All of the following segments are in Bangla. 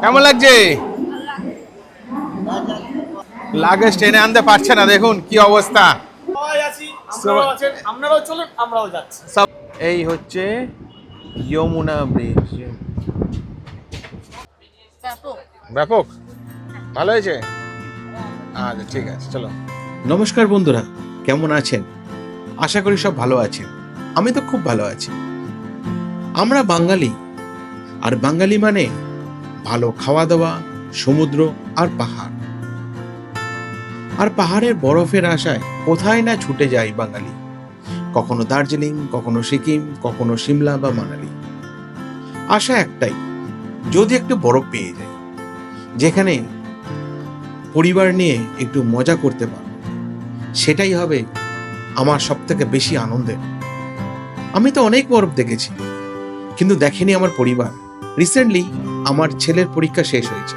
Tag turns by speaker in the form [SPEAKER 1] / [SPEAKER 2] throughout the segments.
[SPEAKER 1] কেমন লাগছে? লাগেজ টেনে আনতে পারছে না দেখুন কি অবস্থা। এই হচ্ছে যমুনা ব্রিজ। ব্যাপক? ভালো হয়েছে? আচ্ছা ঠিক আছে চলো। নমস্কার বন্ধুরা কেমন আছেন? আশা করি সব ভালো আছেন। আমি তো খুব ভালো আছি। আমরা বাঙালি আর বাঙালি মানে ভালো খাওয়া দাওয়া সমুদ্র আর পাহাড়। আর পাহাড়ের বরফের আশায় কোথায় না ছুটে যায় বাঙালি। কখনো দার্জিলিং, কখনো সিকিম, কখনো সিমলা বা মানালি। আশা একটাই, যদি একটু বরফ পেয়ে যায়, যেখানে পরিবার নিয়ে একটু মজা করতে পারব সেটাই হবে আমার সব থেকে বেশি আনন্দের। আমি তো অনেক বরফ দেখেছি, কিন্তু দেখেনি আমার পরিবার। রিসেন্টলি আমার ছেলের পরীক্ষা শেষ হয়েছে।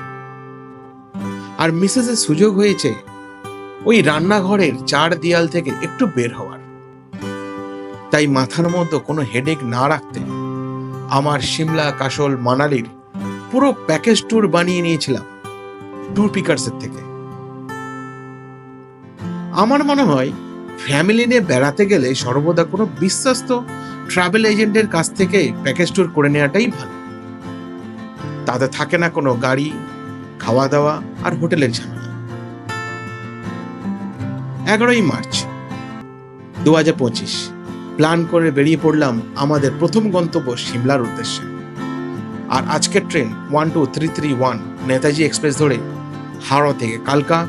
[SPEAKER 1] আর মিসেসের সুযোগ হয়েছে ওই রান্নাঘরের চার দেয়াল থেকে একটু বের হওয়ার। তাই মাথার মধ্যে কোনো হেডেক না রাখতে আমার সিমলা কাশল, মানালির পুরো প্যাকেজ ট্যুর বানিয়ে নিয়েছিলাম ট্যুর পিকার্সের থেকে। আমার মনে হয় ফ্যামিলি নিয়ে বেড়াতে গেলে সর্বদা কোনো বিশ্বস্ত ট্রাভেল এজেন্টের কাছ থেকে প্যাকেজ ট্যুর করে নেওয়াটাই ভালো। তাতে থাকে না কোনো গাড়ি খাওয়া দাওয়া আর হোটেলের ঝামেলা। এগারোই মার্চ দু হাজার পঁচিশ। প্ল্যান করে বেরিয়ে পড়লাম আমাদের প্রথম গন্তব্য সিমলার উদ্দেশ্যে। আর আজকের train one two three three one Netaji express ধরে হাওড়া থেকে কালকা।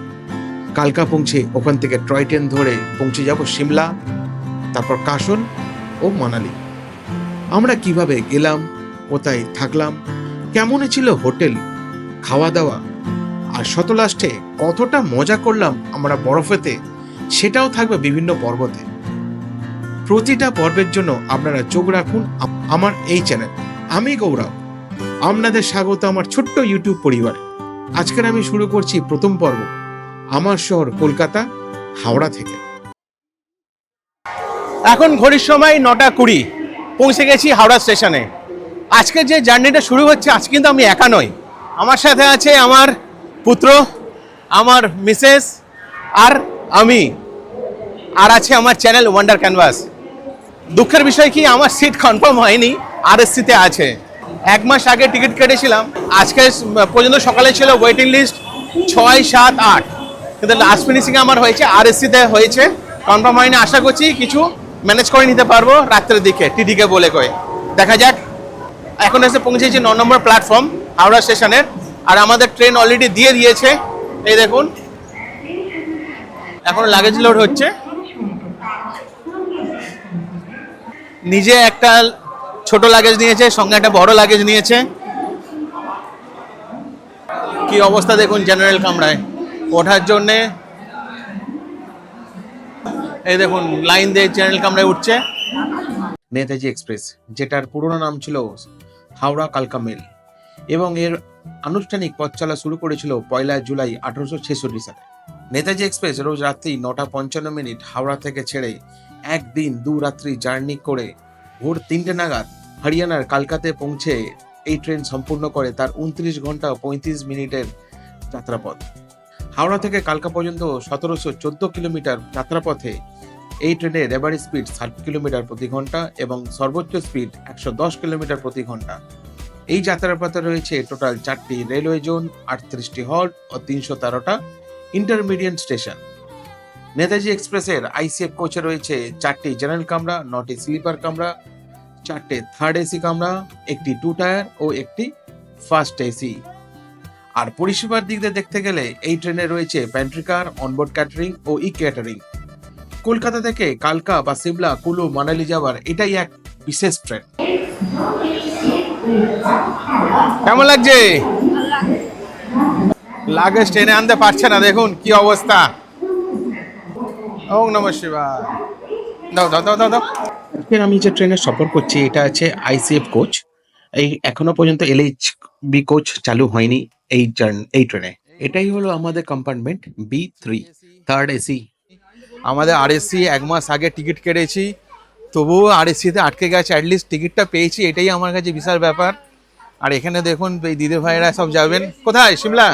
[SPEAKER 1] কালকা পৌঁছে ওখান থেকে টয় ট্রেন ধরে পৌঁছে যাব সিমলা, তারপর কাশন ও মানালি। আমরা কীভাবে গেলাম, কোথায় থাকলাম কেমন ছিল হোটেল খাওয়া দাওয়া আর শত লাস্টে কতটা মজা করলাম আমরা বরফেতে, সেটাও থাকবে বিভিন্ন পর্বতে। প্রতিটা পর্বের জন্য আপনারা চোখ রাখুন আমার এই চ্যানেল। আমি গৌরব, আপনাদের স্বাগত আমার ছোট্ট ইউটিউব পরিবার। আজকের আমি শুরু করছি প্রথম পর্ব, আমার শহর কলকাতা, হাওড়া থেকে। এখন ঘড়ির সময় নটা কুড়ি, পৌঁছে গেছি হাওড়া স্টেশনে। আজকে যে জার্নিটা শুরু হচ্ছে আজকে কিন্তু আমি একা নই। আমার সাথে আছে আমার পুত্র, আমার মিসেস আর আমি। আর আছে আমার চ্যানেল ওয়ান্ডার ক্যানভাস দুঃখের বিষয় কি, আমার সিট কনফার্ম হয়নি আর তে আছে। এক মাস আগে টিকিট কেটেছিলাম, আজকে পর্যন্ত সকালে ছিল ওয়েটিং লিস্ট ছয়, সাত, আট। কিন্তু লাস্ট ফিনিশিং আমার হয়েছে আর তে হয়েছে। কনফার্ম হয়নি, আশা করছি কিছু ম্যানেজ করে নিতে পারব রাত্রের দিকে টিটিকে বলে কয়ে। দেখা যাক। এখন এসে পৌঁছেছি ন নম্বর প্ল্যাটফর্ম হাওড়া স্টেশনের আর আমাদের ট্রেন অলরেডি দিয়ে দিয়েছে। এই দেখুন। এখন লাগেজ লোড হচ্ছে। নিজে একটা ছোট লাগেজ নিয়েছে, সঙ্গে একটা বড় লাগেজ নিয়েছে। কি অবস্থা দেখুন জেনারেল কামরায়। ওঠার জন্যে। এই দেখুন লাইন দিয়ে জেনারেল কামরায় উঠছে। নেতাজি এক্সপ্রেস যেটার পুরনো নাম ছিল হাওড়া কালকা মেল। এবং এর আনুষ্ঠানিক পথ চলা শুরু করেছিল পয়লা জুলাই আঠারোশো ছেষট্টি সালে। নেতাজি এক্সপ্রেস রোজ রাত্রি নটা পঞ্চান্ন মিনিট হাওড়া থেকে ছেড়ে একদিন দু রাত্রি জার্নি করে ভোর তিনটে নাগাদ হরিয়ানার কালকাতে পৌঁছে এই ট্রেন সম্পূর্ণ করে তার উনত্রিশ ঘণ্টা পঁয়ত্রিশ মিনিটের যাত্রাপথ। হাওড়া থেকে কালকা পর্যন্ত সতেরোশো চোদ্দ কিলোমিটার যাত্রাপথে এই ট্রেনের রেবারি স্পিড ষাট কিলোমিটার প্রতি ঘণ্টা এবং সর্বোচ্চ স্পিড একশো দশ কিলোমিটার প্রতি ঘণ্টা। এই যাত্রাপথে রয়েছে টোটাল চারটি রেলওয়ে জোন, আটত্রিশটি হল্ট ও তিনশো তেরোটা ইন্টারমিডিয়েট স্টেশন। নেতাজি এক্সপ্রেসের আইসিএফ কোচে রয়েছে চারটি জেনারেল কামরা, নটি স্লিপার কামরা, চারটে থার্ড এসি কামরা, একটি টু টায়ার ও একটি ফার্স্ট এসি। আর পরিষেবার দিক দিয়ে দেখতে গেলে এই ট্রেনে রয়েছে প্যান্ট্রি কার, অনবোর্ড ক্যাটারিং ও ই ক্যাটারিং কলকাতা থেকে কালকা বা সিমলা, কুলু, মানালি যাওয়ার এটাই এক বিশেষ ট্রেন। কেমন লাগছে? লাগেজ ট্রেনে আনতে পারছে না, দেখুন কি অবস্থা। ওম নমঃ শিবায়। দাও দাও দাও দাও দাও। আজকে আমি যে ট্রেনে সফর করছি, এটা আছে আইসিএফ কোচ। এই এখনও পর্যন্ত এলএইচ বি কোচ চালু হয়নি এই এই ট্রেনে। এটাই হলো আমাদের compartment B three third AC আমাদের আরএসসি এক মাস আগে টিকিট কেটেছি। তবুও আরএসসিতে আটকে গেছে অ্যাটলিস্ট টিকিটটা পেয়েছি, এটাই আমার কাছে বিশাল ব্যাপার। আর এখানে দেখুন, এই দিদি ভাইরা সব যাবেন। কোথায়, সিমলা?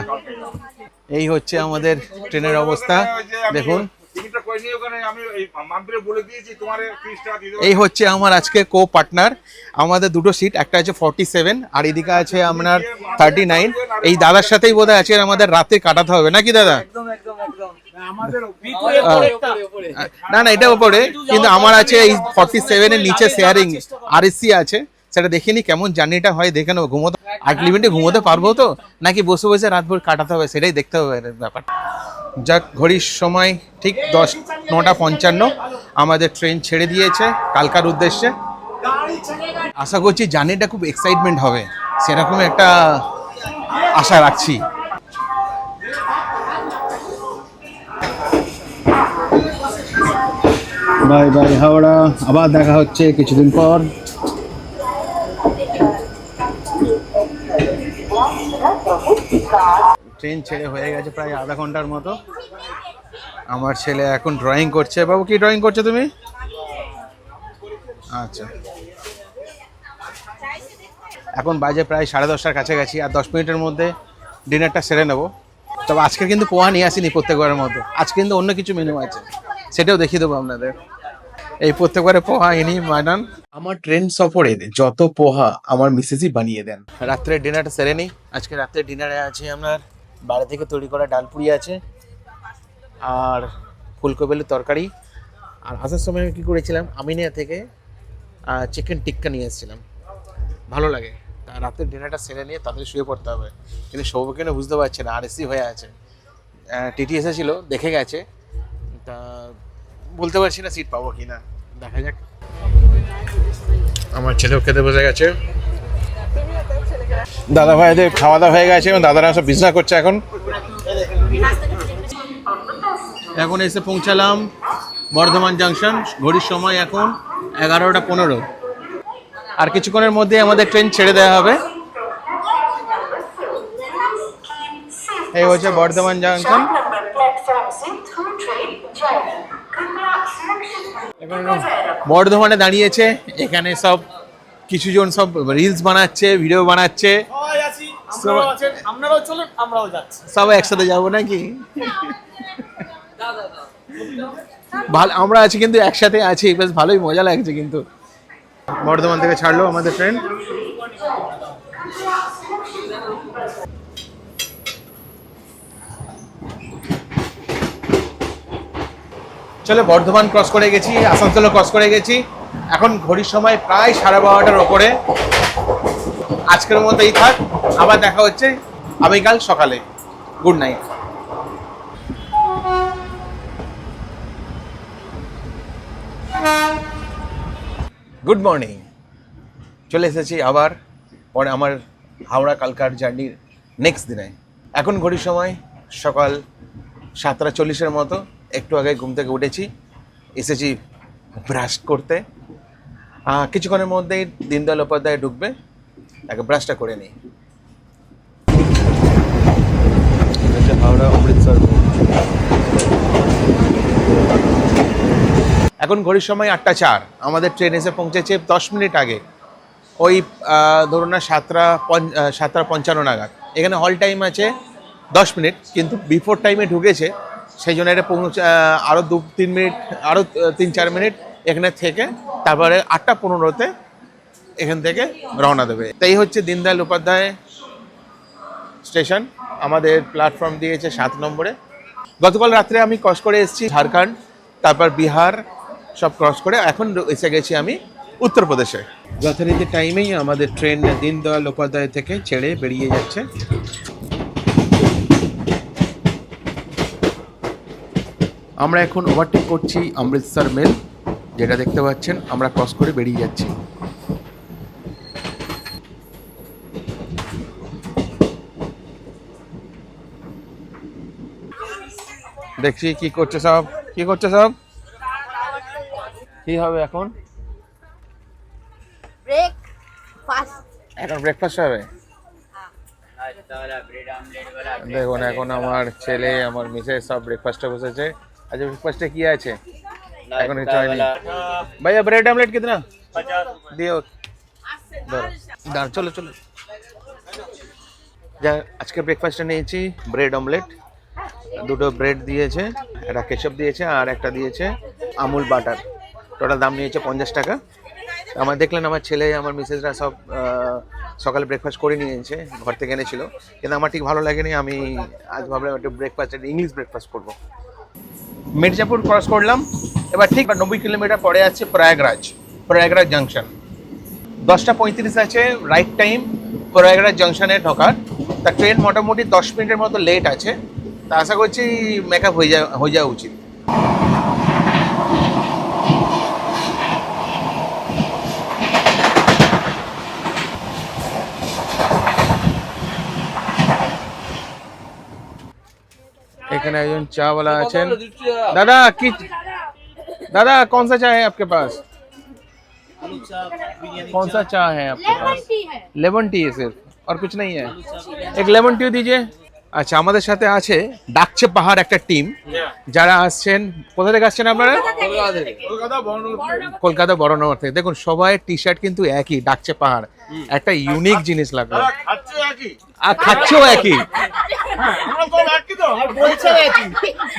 [SPEAKER 1] এই হচ্ছে আমাদের ট্রেনের অবস্থা। দেখুন।
[SPEAKER 2] এই
[SPEAKER 1] হচ্ছে আমার আজকে কো পার্টনার আমাদের দুটো সিট একটা আছে ফর্টি সেভেন আর এদিকে আছে আপনার থার্টি নাইন এই দাদার সাথেই বোধহয় আজকে আমাদের রাতে কাটাতে হবে, নাকি দাদা? না না এটা উপরে কিন্তু আমার আছে এই ফর্টি সেভেনের নিচে শেয়ারিং আরএসসি আছে সেটা দেখে নি কেমন জার্নিটা হয় দেখে নেব ঘুমোতে আট লিমিটে ঘুমোতে পারব তো? নাকি বসে বসে রাতভর কাটাতে হবে? সেটাই দেখতে হবে এর ব্যাপার। যাক ঘড়ির সময় ঠিক দশ নটা পঞ্চান্ন। আমাদের ট্রেন ছেড়ে দিয়েছে কালকার উদ্দেশ্যে। আশা করছি জার্নিটা খুব এক্সাইটমেন্ট হবে। সেরকম একটা আশা রাখছি। Bye bye, Howrah. আবার দেখা হচ্ছে কিছুদিন পর। ট্রেন ছেড়ে হয়ে গেছে প্রায় আধা ঘণ্টার মতো। আমার ছেলে এখন ড্রয়িং করছে। বাবু, কি ড্রয়িং করছ তুমি? আচ্ছা। এখন বাজে প্রায় সাড়ে দশটার কাছাকাছি। আর দশ মিনিটের মধ্যে ডিনারটা সেরে নেব। তবে আজকে কিন্তু পোহা নিয়ে আসিনি প্রত্যেকবারের মতো। আজকে কিন্তু অন্য কিছু মেনু আছে। সেটাও দেখিয়ে দেবো আপনাদের। এই প্রত্যেকবারে পোহা ইনি বানান আমার ট্রেন সফরে যত পোহা আমার মিসেসই বানিয়ে দেন। রাত্রে ডিনারটা সেরে নিই। আজকে রাত্রে ডিনারে আছে আপনার বাইরে থেকে তৈরি করা ডাল পুরি আছে আর ফুলকপির তরকারি। আর আসার সময় আমি কী করেছিলাম আমিনিয়া থেকে চিকেন টিক্কা নিয়ে এসেছিলাম। ভালো লাগে। তা রাতের ডিনারটা সেরে নিয়ে তাদের শুয়ে পড়তে হবে। কিন্তু সৌভিকেনে বুঝতে পারছে না আর এসি হয়ে আছে। টিটি এসেছিল দেখে গেছে। বলতে পারছি না সিট পাবো কি না দেখা যাক। আমার ছেলেও খেতে বসে গেছে। দাদা ভাইদের খাওয়া দাওয়া হয়ে গেছে এবং দাদারা সব বিজনেস করছে এখন। এখন এসে পৌঁছালাম বর্ধমান জাংশন ঘড়ির সময় এখন এগারোটা পনেরো। আর কিছুক্ষণের মধ্যে আমাদের ট্রেন ছেড়ে দেওয়া হবে। এই হচ্ছে বর্ধমান জাংশন বর্ধমানে দাঁড়িয়েছে এখানে সব কিছু জন সব রিলস বানাচ্ছে ভিডিও বানাচ্ছে। সব একসাথে যাব নাকি? ভালো আমরা আছি কিন্তু একসাথে আছি বেশ ভালোই মজা লাগছে কিন্তু। বর্ধমান থেকে ছাড়লো আমাদের ট্রেন চলো বর্ধমান ক্রস করে গেছি, আসানসোলও ক্রস করে গেছি। এখন ঘড়ির সময় প্রায় সাড়ে বারোটার ওপরে। আজকের মতো এই থাক, আবার দেখা হচ্ছে আগামীকাল সকালে। গুড নাইট গুড মর্নিং চলে এসেছি আবার, পরে আমার হাওড়া কালকার জার্নির নেক্সট দিনে। এখন ঘড়ির সময় সকাল সাতটা চল্লিশের মতো। একটু আগে ঘুম থেকে উঠেছি এসেছি ব্রাশ করতে। কিছুক্ষণের মধ্যেই দীনদয়াল উপাধ্যায় ঢুকবে তাকে ব্রাশটা করে নিই। হাওড়া অমৃতসর এখন ঘড়ির সময় আটটা চার আমাদের ট্রেন এসে পৌঁছেছে দশ মিনিট আগে। ওই ধরুন না সাতটা সাতটা পঞ্চান্ন নাগাদ। এখানে হল টাইম আছে দশ মিনিট কিন্তু বিফোর টাইমে ঢুকেছে সেই জন্য এটা পৌঁছে আরও দু, তিন মিনিট আরও তিন, চার মিনিট এখানে থেকে তারপরে আটটা পনেরোতে এখান থেকে রওনা দেবে। তাই হচ্ছে দীনদয়াল উপাধ্যায় স্টেশন। আমাদের প্ল্যাটফর্ম দিয়েছে সাত নম্বরে। গতকাল রাত্রে আমি ক্রস করে এসেছি ঝাড়খণ্ড, তারপর বিহার, সব ক্রস করে এখন এসে গেছি আমি উত্তরপ্রদেশে। যথারীতি টাইমেই আমাদের ট্রেন দীনদয়াল উপাধ্যায় থেকে ছেড়ে বেরিয়ে যাচ্ছে। আমরা এখন ওভারটেক করছি অমৃতসর মেল যেটা দেখতে পাচ্ছেন আমরা ক্রস করে বেরিয়ে যাচ্ছি। দেখছি কি করছে সব? কি করছে সব? কি হবে এখন? এখন ব্রেকফাস্ট হবে? দেখুন এখন আমার ছেলে আমার মিসেস সব ব্রেকফাস্টে বসেছে। আচ্ছা ব্রেকফাস্টে কি আছে? এখন ভাইয়া ব্রেড আমলেট কিতনা? দিও। দাঁড় চলো চলো। যা আজকে ব্রেকফাস্টে নিয়েছি ব্রেড অমলেট দুটো ব্রেড দিয়েছে একটা কেচপ দিয়েছে আর একটা দিয়েছে আমুল বাটার। টোটাল দাম নিয়েছে পঞ্চাশ টাকা। আমার দেখলেন আমার ছেলে আমার মিসেসরা সব সকালে ব্রেকফাস্ট করে নিয়েছে ঘর থেকে এনেছিল। কিন্তু আমার ঠিক ভালো লাগেনি আমি আজ ভাবলাম একটু ব্রেকফাস্ট ইংলিশ ব্রেকফাস্ট করব। মির্জাপুর ক্রস করলাম। এবার ঠিক নব্বই কিলোমিটার পরে আছে প্রয়াগরাজ প্রয়াগরাজ জাংশন দশটা পঁয়ত্রিশ আছে রাইট টাইম প্রয়াগরাজ জাংশনে ঢোকার। তা ট্রেন মোটামুটি দশ মিনিটের মতো লেট আছে। তা আশা করছি মেকআপ হয়ে যাওয়া হয়ে যাওয়া উচিত। এখানে একজন চাওয়ালা আছেন দাদা কি दादा कौन सा चाय है आपके पास कौन सा चाय है आपके पास लेमन टी है सिर्फ और कुछ नहीं है एक लेमन टी दीजिए আচ্ছা আমাদের সাথে আছে ডাকছে পাহাড় একটা টিম যারা আসছেন কোথা থেকে আসছেন আপনারা
[SPEAKER 2] কলকাতা বর্ণপূর
[SPEAKER 1] কলকাতা বড়নগর থেকে দেখুন সবাই টি শার্ট কিন্তু একই ডাকছে পাহাড় একটা ইউনিক জিনিস লাগল আর খাচ্ছেও একই।
[SPEAKER 3] বলছে একই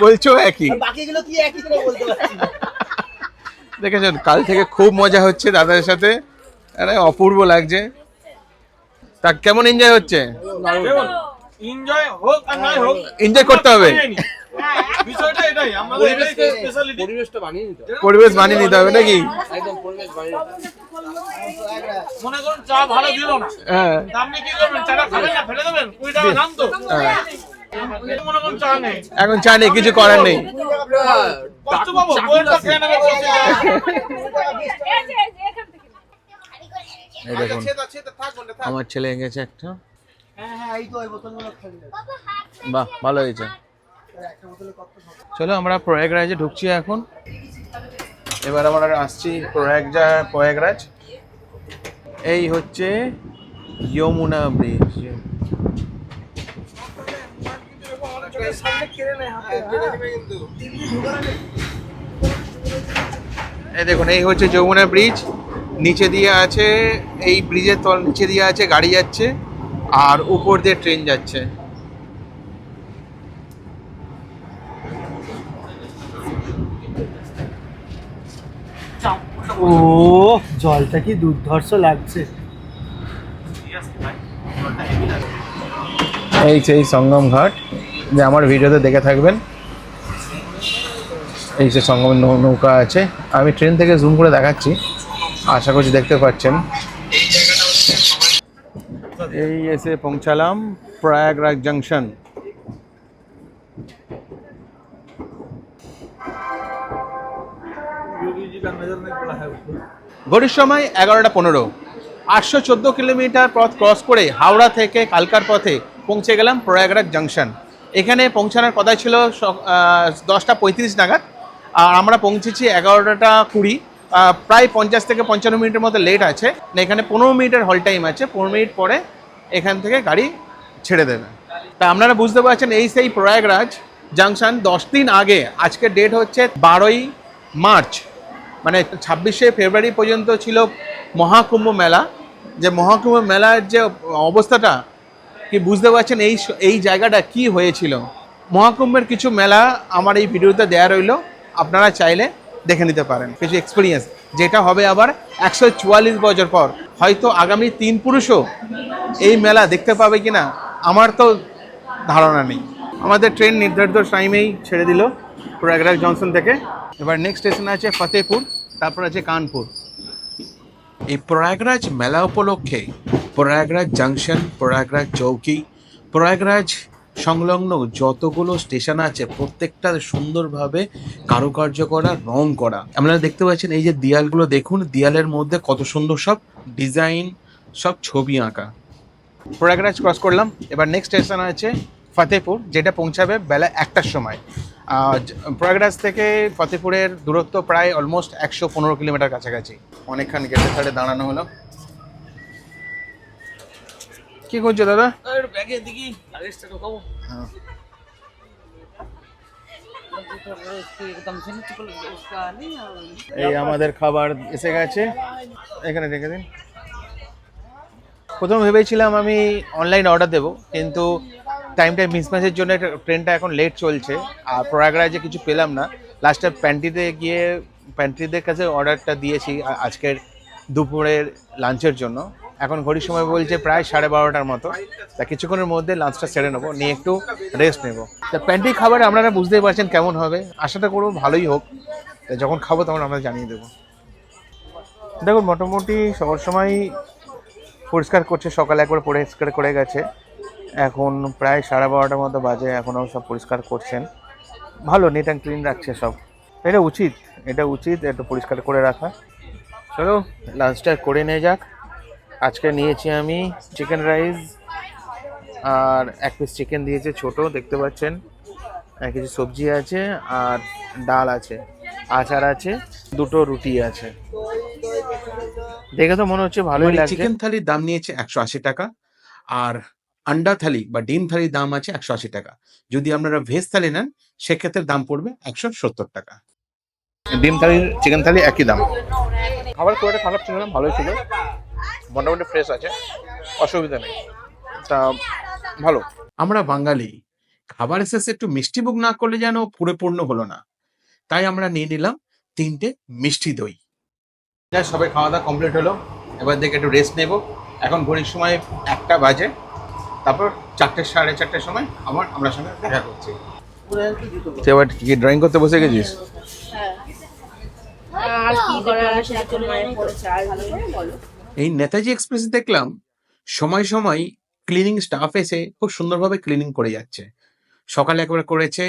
[SPEAKER 1] বলছো একই।
[SPEAKER 3] বাকিগুলো কি একই বলতে পারছি
[SPEAKER 1] দেখেছেন কাল থেকে খুব মজা হচ্ছে দাদাদের সাথে। আরে অপূর্ব লাগছে। তা কেমন এনজয় হচ্ছে?
[SPEAKER 2] দেখুন এনজয় হোক আর নাই হোক
[SPEAKER 1] এনজয় করতে হবে।
[SPEAKER 2] বিষয়টা এটাই আমাদের এটাই স্পেশালিটি
[SPEAKER 3] পরিবেশটা বানিয়ে নিতে হবে।
[SPEAKER 1] পরিবেশ মানিয়ে নিতে হবে নাকি?
[SPEAKER 3] একদম পরিবেশ বানিয়ে
[SPEAKER 2] মনে করুন চা ভালো দিল না।
[SPEAKER 1] হ্যাঁ।
[SPEAKER 2] আপনি কি করবেন? চাটা খাবেন না? ফেলে দেবেন? কুড়ি টাকা দাম তো।
[SPEAKER 1] হ্যাঁ।
[SPEAKER 2] মনে করুন চা নেই।
[SPEAKER 1] এখন চা নেই কিছু করার নেই। দেখুন আমার ছেলে গেছে একটা।
[SPEAKER 3] হ্যাঁ হ্যাঁ
[SPEAKER 1] বাহ ভালো হয়েছে। চলো আমরা প্রয়াগরাজে ঢুকছি এখন। এবার আমরা আসছি প্রয়াগজা, প্রয়াগরাজ। এই হচ্ছে যমুনা ব্রিজ। এই দেখুন, এই হচ্ছে যমুনা ব্রিজ। নিচে দিয়ে আছে, এই ব্রিজের তল নিচে দিয়ে আছে, গাড়ি যাচ্ছে, আর উপর দিয়ে ট্রেন যাচ্ছে।
[SPEAKER 3] ও জলটা কি দুর্ধর্ষ লাগছে?
[SPEAKER 1] এই সেই সঙ্গম ঘাট যে আমার ভিডিওতে দেখে থাকবেন। এই যে সঙ্গম নৌ- নৌকা আছে। আমি ট্রেন থেকে জুম করে দেখাচ্ছি। আশা করছি দেখতে পাচ্ছেন। এই এসে পৌঁছালাম প্রয়াগরাজ জংশন ঘড়ির সময় এগারোটা পনেরো। আটশো চোদ্দ কিলোমিটার পথ ক্রস করে হাওড়া থেকে কালকার পথে পৌঁছে গেলাম প্রয়াগরাজ জাংশন এখানে পৌঁছানোর কথা ছিল দশটা পঁয়ত্রিশ নাগাদ। আর আমরা পৌঁছেছি এগারোটা কুড়ি। প্রায় পঞ্চাশ থেকে পঞ্চান্ন মিনিটের মতো লেট আছে। না এখানে পনেরো মিনিটের হল টাইম আছে। পনেরো মিনিট পরে এখান থেকে গাড়ি ছেড়ে দেবে। তা আপনারা বুঝতে পারছেন এই সেই প্রয়াগরাজ জাংশন দশ দিন আগে। আজকের ডেট হচ্ছে বারোই মার্চ। মানে ছাব্বিশে ফেব্রুয়ারি পর্যন্ত ছিল মহাকুম্ভ মেলা। যে মহাকুম্ভ মেলার যে অবস্থাটা, কি বুঝতে পারছেন এই এই জায়গাটা কি হয়েছিল? মহাকুম্ভের কিছু মেলা আমার এই ভিডিওতে দেয়া রইল। আপনারা চাইলে দেখে নিতে পারেন। কিছু এক্সপিরিয়েন্স যেটা হবে আবার একশো চুয়াল্লিশ বছর পর। হয়তো আগামী তিন পুরুষও এই মেলা দেখতে পাবে কিনা, আমার তো ধারণা নেই। আমাদের ট্রেন নির্ধারিত টাইমেই ছেড়ে দিল। প্রয়াগরাজ জংশন থেকে। এবার নেক্সট স্টেশন আছে ফতেহপুর তারপর আছে কানপুর। এই প্রয়াগরাজ মেলা উপলক্ষে প্রয়াগরাজ জাংশন প্রয়াগরাজ চৌকি প্রয়াগরাজ সংলগ্ন যতগুলো স্টেশন আছে প্রত্যেকটা সুন্দরভাবে কারুকার্য করা রং করা। আপনারা দেখতে পাচ্ছেন এই যে দেয়ালগুলো দেখুন দেয়ালের মধ্যে কত সুন্দর সব ডিজাইন সব ছবি আঁকা। প্রয়াগরাজ ক্রস করলাম। এবার নেক্সট স্টেশন আছে ফতেপুর যেটা পৌঁছাবে বেলা একটার সময়। প্রয়াগরাজ থেকে ফতেপুরের দূরত্ব প্রায় অলমোস্ট একশো পনেরো কিলোমিটার কাছাকাছি। অনেকক্ষণ গেটের ধারে দাঁড়ানো হলো। কি করছ দাদা? হ্যাঁ। এই আমাদের খাবার এসে গেছে। এখানে রেখে দিন। প্রথম ভেবেছিলাম আমি অনলাইন অর্ডার দেব কিন্তু টাইমটা মিসম্যাচের জন্য ট্রেনটা এখন লেট চলছে। আর প্রয়াগরাজে কিছু পেলাম না লাস্টে প্যান্টিতে গিয়ে প্যান্ট্রিদের কাছে অর্ডারটা দিয়েছি আজকের দুপুরের লাঞ্চের জন্য। এখন ঘড়ির সময় বলছে প্রায় সাড়ে বারোটার মতো। তা কিছুক্ষণের মধ্যে লাঞ্চটা সেরে নেব, নিয়ে একটু রেস্ট নেব। তা প্যান্ট্রি খাবার আপনারা বুঝতেই পারছেন কেমন হবে। আশাটা করব ভালোই হোক। যখন খাব তখন আমরা জানিয়ে দেবো। দেখুন, মোটামুটি সবার সময় পরিষ্কার করছে, সকালে একবার পরিষ্কার করে গেছে। এখন প্রায় সাড়ে বারোটার মতো বাজে এখনও সব পরিষ্কার করছেন। ভালো নিট অ্যান্ড ক্লিন রাখছে সব। এটা উচিত এটা উচিত একটু পরিষ্কার করে রাখা। চলো লাঞ্চটা করে নিয়ে যাক। আজকে নিয়েছি আমি চিকেন রাইস আর এক পিস চিকেন দিয়েছে ছোট দেখতে পাচ্ছেন। কিছু সবজি আছে আর ডাল আছে আচার আছে দুটো রুটি আছে। দেখে তো মনে হচ্ছে ভালোই লাগছে।
[SPEAKER 4] চিকেন থালির দাম নিয়েছে একশো আশি টাকা আর আন্ডা থালি বা ডিম থালির দাম আছে একশো আশি টাকা। যদি আপনারা ভেজ থালি নেন সেক্ষেত্রে দাম পড়বে একশো সত্তর টাকা।
[SPEAKER 1] ডিম থালি চিকেন থালি একই দাম। খাবার খুব একটা খারাপ ছিল না ভালোই ছিল। মোটামুটি ফ্রেশ আছে অসুবিধা নেই। তা ভালো।
[SPEAKER 4] আমরা বাঙালি খাবার শেষে একটু মিষ্টি মুখ না করলে যেন পরিপূর্ণ হলো না। তাই আমরা নিয়ে নিলাম তিনটে মিষ্টি দই।
[SPEAKER 1] সবাই খাওয়া দাওয়া কমপ্লিট হলো এবার দেখে একটু রেস্ট নেব। এখন ঘড়ির সময় একটা বাজে। তারপর চারটে সাড়ে চারটের সময় আমার আমরা সঙ্গে দেখা করছি তুই আবার কি ড্রয়িং করতে বসে গেছিস
[SPEAKER 4] এই নেতাজি এক্সপ্রেস দেখলাম সময় সময় ক্লিনিং স্টাফ এসে খুব সুন্দরভাবে ক্লিনিং করে যাচ্ছে সকালে একবার করেছে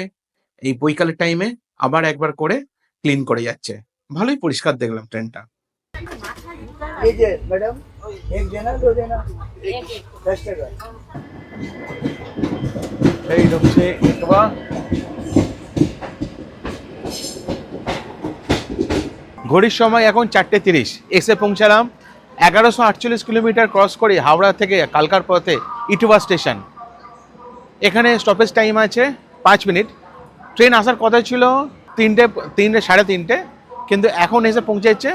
[SPEAKER 4] এই বৈকালের টাইমে আবার একবার করে ক্লিন করে যাচ্ছে ভালোই পরিষ্কার দেখলাম ট্রেনটা
[SPEAKER 3] ম্যাডাম
[SPEAKER 1] এই হচ্ছে ইটবা ঘড়ির সময় এখন চারটে তিরিশ। এসে পৌঁছালাম এগারোশো আটচল্লিশ কিলোমিটার ক্রস করে হাওড়া থেকে কালকার পথে ইটুবা স্টেশন। এখানে স্টপেজ টাইম আছে পাঁচ মিনিট। ট্রেন আসার কথা ছিল তিনটে তিনটে, সাড়ে তিনটে, কিন্তু এখন এসে পৌঁছেছে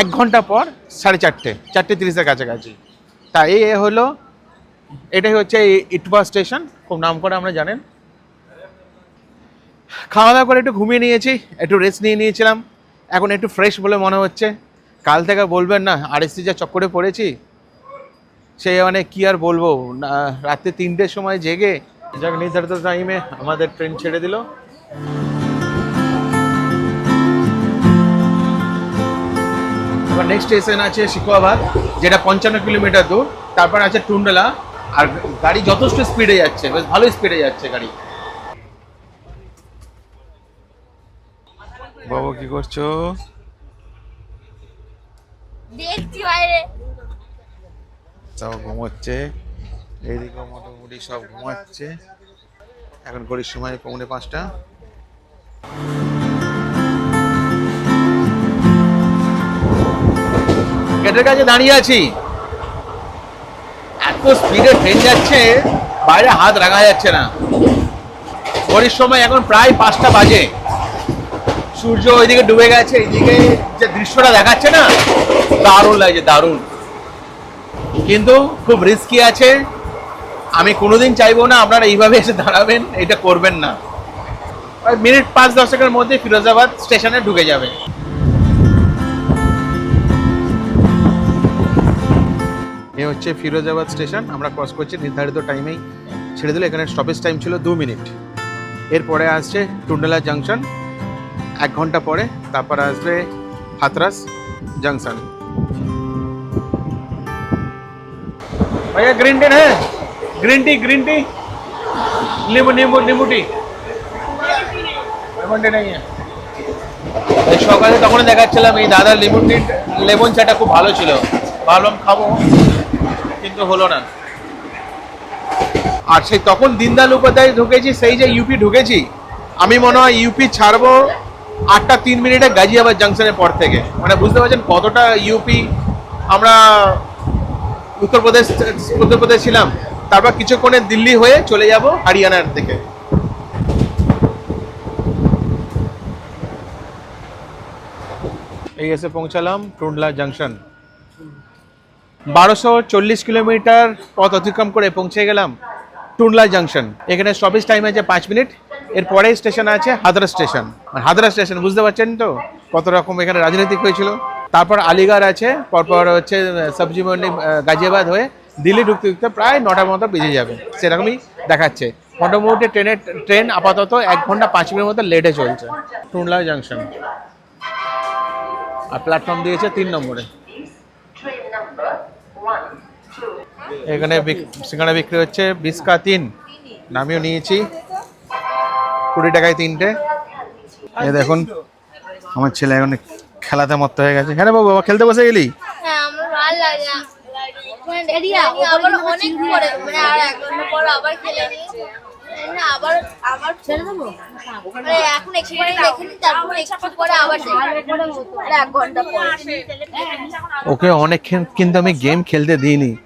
[SPEAKER 1] এক ঘণ্টা পর সাড়ে চারটে চারটে তিরিশের কাছাকাছি। তা এই হলো এটাই হচ্ছে ইটবা স্টেশন, খুব নাম করে আমরা জানেন। খাওয়া দাওয়া করে একটু ঘুমিয়ে নিয়েছি, একটু রেস্ট নিয়ে নিয়েছিলাম। এখন একটু ফ্রেশ বলে মনে হচ্ছে। কাল থেকে বলবেন না আরএসসি যা চক্করে পড়েছি, সে মানে কি আর বলব? রাত্রে তিনটের সময় জেগে, যাক নির্ধারিত টাইমে আমাদের ট্রেন ছেড়ে দিল। নেক্সট স্টেশন আছে শিকোয়াবাদ, যেটা পঞ্চান্ন কিলোমিটার দূর, তারপর আছে টুন্ডলা। আর গাড়ি যথেষ্ট স্পিডে যাচ্ছে বেশ ভালো স্পিডে যাচ্ছে গাড়ি। বাবু কি করছ?
[SPEAKER 5] দেখছি বাইরে।
[SPEAKER 1] সব ঘুমোচ্ছে। এইদিকে মোটামুটি সব ঘুমাচ্ছে। এখন ঘড়ির সময় পৌনে পাঁচটা। গেটের কাছে দাঁড়িয়ে আছি। এত স্পিডে ট্রেন যাচ্ছে, বাইরে হাত রাখা যাচ্ছে না। ঘড়ির সময় এখন প্রায় পাঁচটা বাজে। সূর্য ওইদিকে ডুবে গেছে, এইদিকে যে দৃশ্যটা দেখাচ্ছে না, দারুণ লাগছে, দারুণ। কিন্তু খুব রিস্কি আছে। আমি কোনোদিন চাইব না আপনারা এইভাবে এসে দাঁড়াবেন, এটা করবেন না। মিনিট পাঁচ দশেকের মধ্যে ফিরোজাবাদ স্টেশনে ঢুকে যাবে। এ হচ্ছে ফিরোজাবাদ স্টেশন আমরা ক্রস করছি নির্ধারিত টাইমেই ছেড়ে দিল এখানে স্টপেজ টাইম ছিল দু মিনিট এরপরে আসছে টুন্ডলা জাংশন এক ঘন্টা পরে তারপর আসবে হাতরাস জংশন भैया ग्रीन टी है ग्रीन टी ग्रीन टी नींबू नींबू नींबू टी লেমন টি নেই এই সকালে তখন দেখাচ্ছিলাম এই দাদার লেমন টি লেমন চাটা খুব ভালো ছিল ভাবলাম খাবো কিন্তু হলো না। আর সেই তখন দিনদয়াল উপাধ্যায় ঢুকেছি সেই যে ইউপি ঢুকেছি আমি মনে হয় ইউপি ছাড়বো আটটা তিন মিনিটে গাজিয়াবাদ জাংশনের পর থেকে। মানে বুঝতে পারছেন কতটা ইউপি আমরা উত্তরপ্রদেশ উত্তরপ্রদেশ ছিলাম। তারপর কিছুক্ষণে দিল্লি হয়ে চলে যাব হরিয়ানার দিকে। এই এসে পৌঁছালাম টুন্ডলা জাংশন। বারোশো চল্লিশ কিলোমিটার পথ অতিক্রম করে পৌঁছে গেলাম টুনলা জাংশন। এখানে স্টপেজ টাইম আছে পাঁচ মিনিট। এরপরে স্টেশন আছে হাদরা স্টেশন হাদরা স্টেশন বুঝতে পারছেন তো কত রকম এখানে রাজনৈতিক হয়েছিল? তারপর আলিগড় আছে, পরপর হচ্ছে সবজি মন্ডি গাজিয়াবাদ হয়ে দিল্লি ঢুকতে ঢুকতে প্রায় নটার মতো বেজে যাবে। সেরকমই দেখাচ্ছে। মোটামুটি ট্রেনের ট্রেন আপাতত এক ঘণ্টা পাঁচ মিনিটের মতো লেটে চলছে। টুনলা জাংশন। আর প্ল্যাটফর্ম দিয়েছে তিন নম্বরে। এখানে বিক- সিঙ্গাড়া বিক্রি হচ্ছে বিশ কা তিন। নামিও নিয়েছি। কুড়ি টাকায় তিনটে। এ দেখুন আমার ছেলে এখন খেলাতে মত্ত হয়ে গেছে। হ্যাঁ বাবু বাবা খেলতে বসে গেলি?
[SPEAKER 6] হ্যাঁ আমার ভালো লাগে না। মানে মানে আর এক ঘণ্টা পর আবার খেলে। নিই না আবার আবার ছেড়ে দেবো? মানে পরে
[SPEAKER 1] ওকে অনেকক্ষণ কিন্তু আমি গেম খেলতে দিইনি।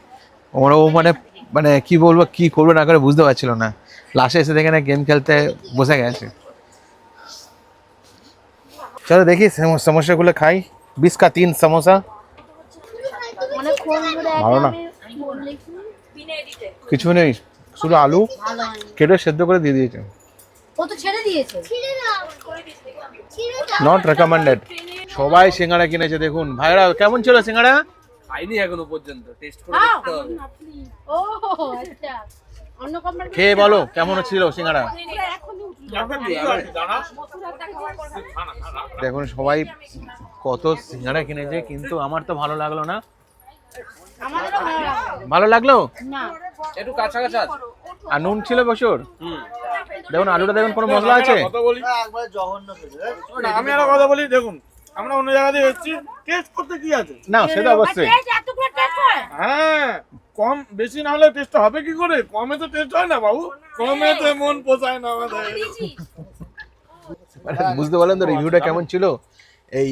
[SPEAKER 1] ওরা ও মানে মানে কি বলব কি করব না করে বুঝতে পারছিল না। লাস্টে এসে দেখে না গেম খেলতে বসে গেছে। চলো দেখি সমো- সমোসাগুলো খাই। বিশ কা তিন সমোসা।
[SPEAKER 6] মানে
[SPEAKER 1] ভালো না। কিছু নেই শুধু আলু কেটে সেদ্ধ করে দিয়ে দিয়েছে।
[SPEAKER 6] ও তো ছেড়ে দিয়েছে।
[SPEAKER 1] নট রেকমেন্ডেড সবাই সিঙ্গাড়া কিনেছে দেখুন। ভাইরা কেমন ছিল সিঙ্গাড়া
[SPEAKER 7] খাইনি এখনও পর্যন্ত। টেস্ট করে দেখতে হবে।
[SPEAKER 6] ও আচ্ছা। অন্য কোম্পানি
[SPEAKER 1] খেয়ে বলো কেমন ছিল সিঙ্গাড়া দেখুন সবাই কত সিঙ্গাড়া কিনেছে কিন্তু আমার তো ভালো লাগল না।
[SPEAKER 6] ভালো
[SPEAKER 1] লাগল।
[SPEAKER 6] না।
[SPEAKER 7] একটু কাঁচা কাঁচা
[SPEAKER 1] আর নুন ছিল বছর দেখুন আলুটা দেখুন কোনো মশলা আছে?
[SPEAKER 2] কথা বলি। না, আমি একটা কথা বলি দেখুন। আমরা অন্য জায়গা দিয়ে এসেছি টেস্ট করতে কি আছে?
[SPEAKER 1] না সেটা অবশ্যই।
[SPEAKER 6] হয়?
[SPEAKER 2] হ্যাঁ কম বেশি না হলে টেস্ট হবে কি করে? কমে তো টেস্ট হয় না বাবু। কমে তো মন পোষায় না আমাদের।
[SPEAKER 1] মানে বুঝতে পারলেন তো রিভিউটা কেমন ছিল? এই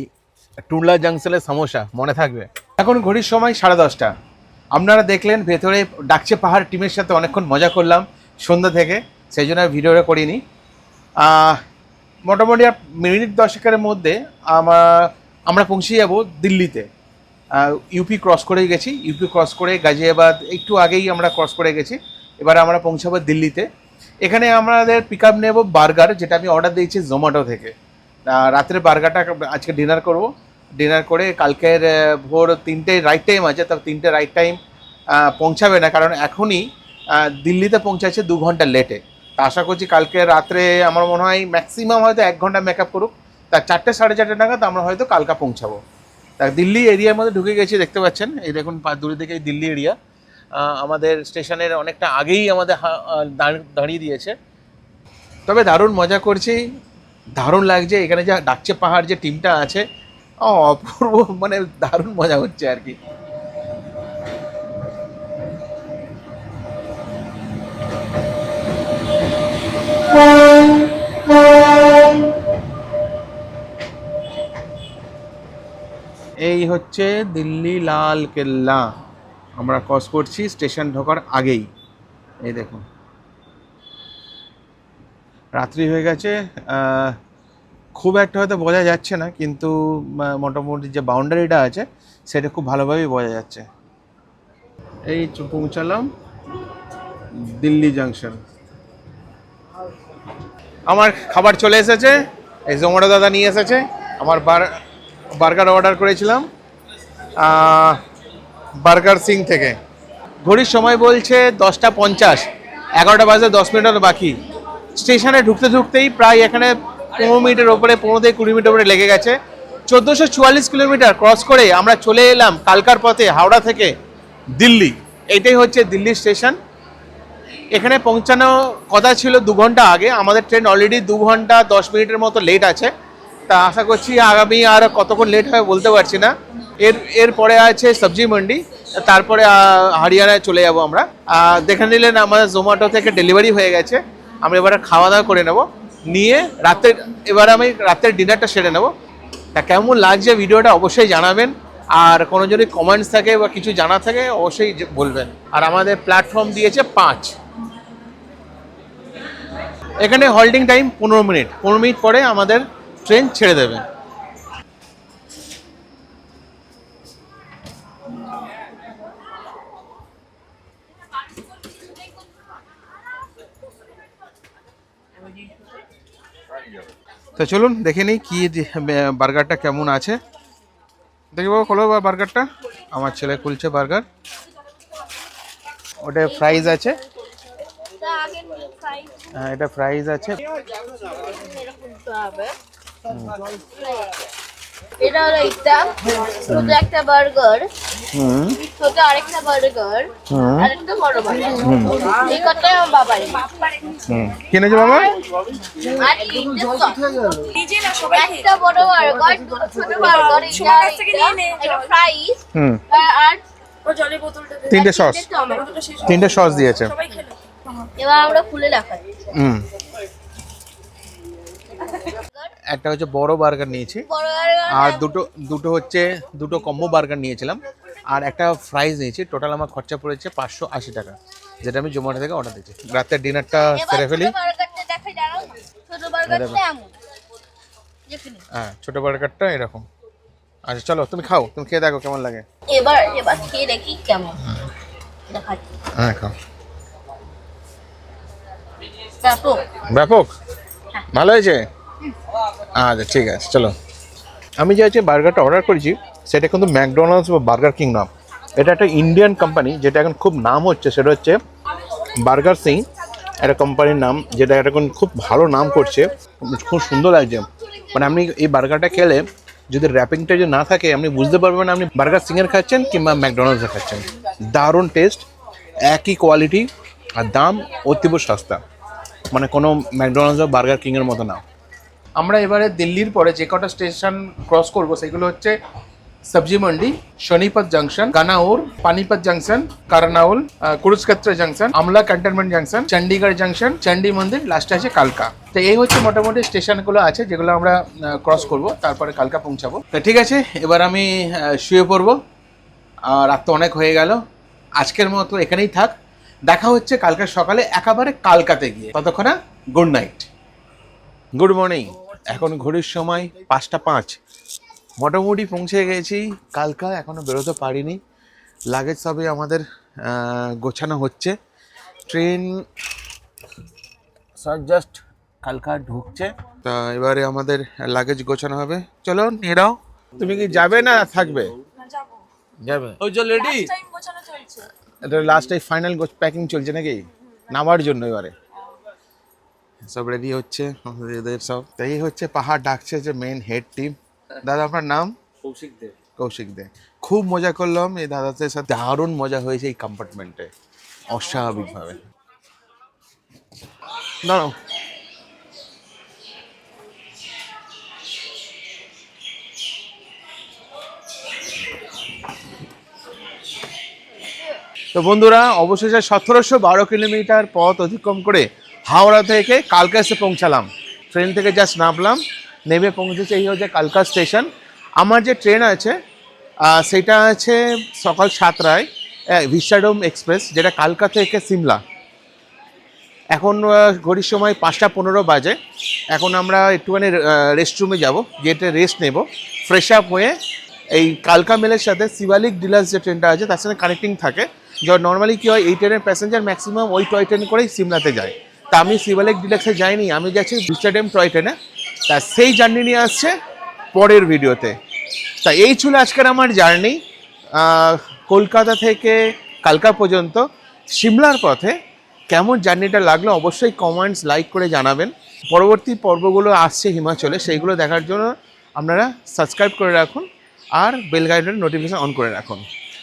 [SPEAKER 1] টুনলা জাংশনের সমস্যা মনে থাকবে? এখন ঘড়ির সময় সাড়ে দশটা। আপনারা দেখলেন ভেতরে ডাকছে পাহাড় টিমের সাথে অনেকক্ষণ মজা করলাম সন্ধ্যা থেকে। সেই জন্য ভিডিওটা করিনি। মোটামুটি মিনিট দশেকের মধ্যে আমরা পৌঁছে যাব দিল্লিতে। ইউপি ক্রস করে গেছি। ইউপি ক্রস করে গাজিয়াবাদ, একটু আগেই আমরা ক্রস করে গেছি। এবার আমরা পৌঁছাবো দিল্লিতে। এখানে আমাদের পিক আপ নেব বার্গার, যেটা আমি অর্ডার দিয়েছি জোম্যাটো থেকে। রাত্রে বার্গারটা আজকে ডিনার করব। ডিনার করে কালকের ভোর তিনটে রাইট টাইম আছে তবে তিনটে রাইট টাইম পৌঁছাবে না। কারণ এখনই দিল্লিতে পৌঁছাচ্ছে দু ঘণ্টা লেটে আশা করছি কালকে রাত্রে আমার মনে হয় ম্যাক্সিমাম হয়তো এক ঘণ্টা মেকআপ করুক। তার চারটে, সাড়ে চারটে নাগাদ আমরা হয়তো কালকা পৌঁছাবো। তা দিল্লি এরিয়ার মধ্যে ঢুকে গেছি, দেখতে পাচ্ছেন? এই দেখুন দূরে থেকে এই দিল্লি এরিয়া আমাদের স্টেশনের অনেকটা আগেই আমাদের দাঁড়িয়ে দিয়েছে। তবে দারুণ মজা করছি। দারুণ লাগছে। এখানে যা ডাকছে পাহাড় যে টিমটা আছে, অপূর্ব মানে দারুণ মজা হচ্ছে আর কি। এই হচ্ছে দিল্লি লাল কেল্লা। আমরা ক্রস করছি স্টেশন ঢোকার আগেই। এই দেখুন। রাত্রি হয়ে গেছে খুব একটা হয়তো বোঝা যাচ্ছে না, কিন্তু মোটামুটি যে বাউন্ডারিটা আছে, সেটা খুব ভালোভাবেই বোঝা যাচ্ছে। এই পৌঁছালাম দিল্লি জাংশন আমার খাবার চলে এসেছে। এই জোম্যাটো দাদা নিয়ে এসেছে। আমার বার বার্গার অর্ডার করেছিলাম বার্গার সিং থেকে। ঘড়ির সময় বলছে দশটা পঞ্চাশ, এগারোটা বাজে, দশ মিনিট বাকি। স্টেশনে ঢুকতে ঢুকতেই প্রায় এখানে পনেরো মিনিটের ওপরে, পনেরো থেকে কুড়ি মিনিটের ওপরে লেগে গেছে। চোদ্দোশো চুয়াল্লিশ কিলোমিটার ক্রস করে আমরা চলে এলাম কালকার পথে, হাওড়া থেকে দিল্লি। এটাই হচ্ছে দিল্লি স্টেশন। এখানে পৌঁছানো কথা ছিল দু ঘণ্টা আগে। আমাদের ট্রেন অলরেডি দু ঘণ্টা দশ মিনিটের মতো লেট আছে। তা আশা করছি আগামী আর কতক্ষণ লেট হবে বলতে পারছি না। এর, এরপরে আছে সবজি মন্ডি, তারপরে হরিয়ানায় চলে যাব আমরা। দেখে নিলেন আমাদের জোম্যাটো থেকে ডেলিভারি হয়ে গেছে। আমরা এবারে খাওয়া দাওয়া করে নেব। নিয়ে রাতের, এবার আমি রাতের ডিনারটা সেরে নেব। তা কেমন লাগছে ভিডিওটা অবশ্যই জানাবেন। আর কোনো যদি কমেন্টস থাকে বা কিছু জানা থাকে, অবশ্যই বলবেন। আর আমাদের প্ল্যাটফর্ম দিয়েছে পাঁচ। এখানে হোল্ডিং টাইম পনেরো মিনিট। পনেরো মিনিট পরে আমাদের ট্রেন ছেড়ে দেবে। তো চলুন দেখে নিই কী বার্গারটা কেমন আছে। দেখি বাবা, খোলো বার্গারটা। আমার ছেলে খুলছে বার্গার। ওটা ফ্রাইজ আছে। এটা ফ্রাইজ আছে।
[SPEAKER 6] এটা হলো একটা ছোট একটা বার্গার।
[SPEAKER 1] হুম।
[SPEAKER 6] ছোট আরেকটা বার্গার। আর একটা বড় বার্গার। এই কটা আমার
[SPEAKER 1] হুম। কিনেছে বাবা?
[SPEAKER 6] আর। একটা বড় বার্গার দুটো ছোট বার্গার এটা ফ্রাইস
[SPEAKER 1] হুম।
[SPEAKER 6] আর
[SPEAKER 1] তিনটে সস তিনটে সস দিয়েছে।
[SPEAKER 6] এবার আমরা খুলে দেখাচ্ছি
[SPEAKER 1] হুম। একটা হচ্ছে বড় বার্গার নিয়েছি। আর দুটো দুটো হচ্ছে দুটো কম্বো বার্গার নিয়েছিলাম। আর একটা ফ্রাইজ নিয়েছি। টোটাল আমার খরচা পড়েছে পাঁচশো আশি টাকা যেটা আমি জোম্যাটো থেকে অর্ডার দিয়েছি। রাতের ডিনারটা সেরে ফেলি।
[SPEAKER 6] দেখুন
[SPEAKER 1] হ্যাঁ ছোট বার্গারটা এরকম। আচ্ছা চলো তুমি খাও তুমি খেয়ে দেখো কেমন লাগে।
[SPEAKER 6] এবার এবার খেয়ে দেখি কেমন।
[SPEAKER 1] হ্যাঁ খাও। ব্যাপক। ভালো হয়েছে? আচ্ছা ঠিক আছে চলো। আমি যে হচ্ছে বার্গারটা অর্ডার করেছি সেটা কিন্তু ম্যাকডোনাল্ডস বা বার্গার কিং নাম। এটা একটা ইন্ডিয়ান কোম্পানি যেটা এখন খুব নাম হচ্ছে সেটা হচ্ছে বার্গার সিং একটা কোম্পানির নাম যেটা এখন খুব ভালো নাম করছে। খুব সুন্দর লাগছে। মানে আপনি এই বার্গারটা খেলে যদি র্যাপিংটা যদি না থাকে আপনি বুঝতে পারবেন না আপনি বার্গার সিংয়ের খাচ্ছেন কিংবা ম্যাকডোনাল্ডসের খাচ্ছেন। দারুণ টেস্ট একই কোয়ালিটি আর দাম অতীব সস্তা। মানে কোনো ম্যাকডোনাল্ডস বা বার্গার কিংয়ের মতো না। আমরা এবারে দিল্লির পরে যে কটা স্টেশন ক্রস করব, সেগুলো হচ্ছে Sabzi Mandi, Sonipat junction কানাউর Panipat junction, Karnal Kurukshetra junction, Ambala cantonment junction, Chandigarh junction, Chandi Mandir লাস্টে আছে কালকা। তো এই হচ্ছে মোটামুটি স্টেশনগুলো আছে, যেগুলো আমরা ক্রস করব, তারপরে কালকা পৌঁছাবো। তো ঠিক আছে, এবার আমি শুয়ে পড়ব। আর রাত তো অনেক হয়ে গেল। আজকের মতো এখানেই থাক। দেখা হচ্ছে কালকে সকালে একেবারে কালকাতে গিয়ে। ততক্ষণে গুড নাইট গুড মর্নিং এখন ঘড়ির সময় পাঁচটা পাঁচ। মোটামুটি পৌঁছে গেছি। কালকা এখনও বেরোতে পারিনি। লাগেজ সবই আমাদের গোছানো হচ্ছে। ট্রেন সব জাস্ট কালকা ঢুকছে। তা এবারে আমাদের লাগেজ গোছানো হবে। চলো নিয়ে নাও। তুমি কি যাবে না থাকবে? যাবে।
[SPEAKER 2] ওই যে লেডি
[SPEAKER 1] এটা লাস্ট এই ফাইনাল প্যাকিং চলছে নাকি? নামার জন্য এবারে। সব রেডি হচ্ছে এদের সব। তাই হচ্ছে পাহাড় ডাকছে যে মেন হেড টিম দাদা আপনার নাম?
[SPEAKER 2] কৌশিক দে।
[SPEAKER 1] কৌশিক দে। খুব মজা করলাম এই দাদাদের সাথে। দারুণ মজা হয়েছে এই কম্পার্টমেন্টে অস্বাভাবিকভাবে। দাঁড়াও। তো বন্ধুরা, অবশেষে সতেরোশো বারো কিলোমিটার পথ অতিক্রম করে হাওড়া থেকে কালকা এসে পৌঁছালাম। ট্রেন থেকে জাস্ট নামলাম, নেমে পৌঁছেছে এই হচ্ছে কালকা স্টেশন। আমার যে ট্রেন আছে সেটা আছে সকাল সাতটায় ভিস্টাডোম এক্সপ্রেস, যেটা কালকা থেকে সিমলা। এখন ঘড়ির সময় পাঁচটা পনেরো বাজে। এখন আমরা একটুখানি রেস্টরুমে যাব যেটা রেস্ট নেব। ফ্রেশ আপ হয়ে এই কালকা মেলের সাথে শিবালিক ডিলার্স যে ট্রেনটা আছে, তার সাথে কানেক্টিং থাকে। নর্মালি কী হয় এই ট্রেনের প্যাসেঞ্জার ম্যাক্সিমাম ওই টয় ট্রেন করেই সিমলাতে যায়। তা আমি শিবালিক ডিলাক্সে যাইনি, আমি যাচ্ছি ভিস্টাডেম টয় ট্রেনে তা সেই জার্নি নিয়ে আসছে পরের ভিডিওতে তা এই ছিল আজকের আমার জার্নি কলকাতা থেকে কালকা পর্যন্ত সিমলার পথে কেমন জার্নিটা লাগল অবশ্যই কমেন্টস লাইক করে জানাবেন। পরবর্তী পর্বগুলো আসছে হিমাচলে, সেইগুলো দেখার জন্য আপনারা সাবস্ক্রাইব করে রাখুন আর বেল গাইডের নোটিফিকেশন অন করে রাখুন।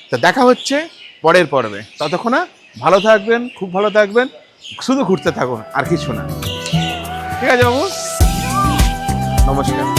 [SPEAKER 1] তা দেখা হচ্ছে পরের পর্বে। ততক্ষণ ভালো থাকবেন, খুব ভালো থাকবেন, শুধু ঘুরতে থাকুন, আর কিছু না। ঠিক আছে বাবু? নমস্কার।